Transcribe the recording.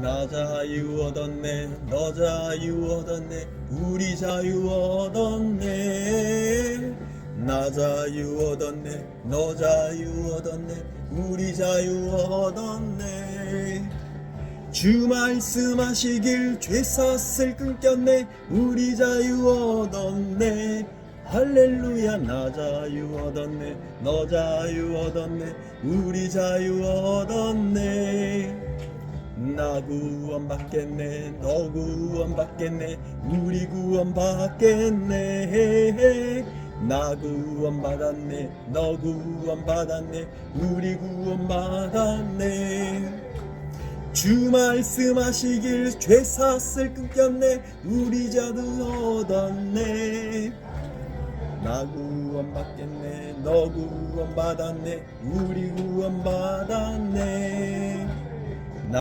나 자유 얻었네 너 자유 얻었네 우리 자유 얻었네. 나 자유 얻었네 너 자유 얻었네 우리 자유 얻었네. 주 말씀하시길 죄 샀을 끊겼네 우리 자유 얻었네. 할렐루야 나 자유 얻었네 너 자유 얻었네 우리 자유 얻었네 나 구원 받겠네. 너 구원 받겠네. 우리 구원 받겠네. 나 구원 받았네. 너 구원 받았네. 우리 구원 받았네. 주 말씀하시길 죄 샀을 끊겼네. 우리 자도 얻었네. 나 구원 받겠네. 너 구원 받았네. 우리 구원 받았네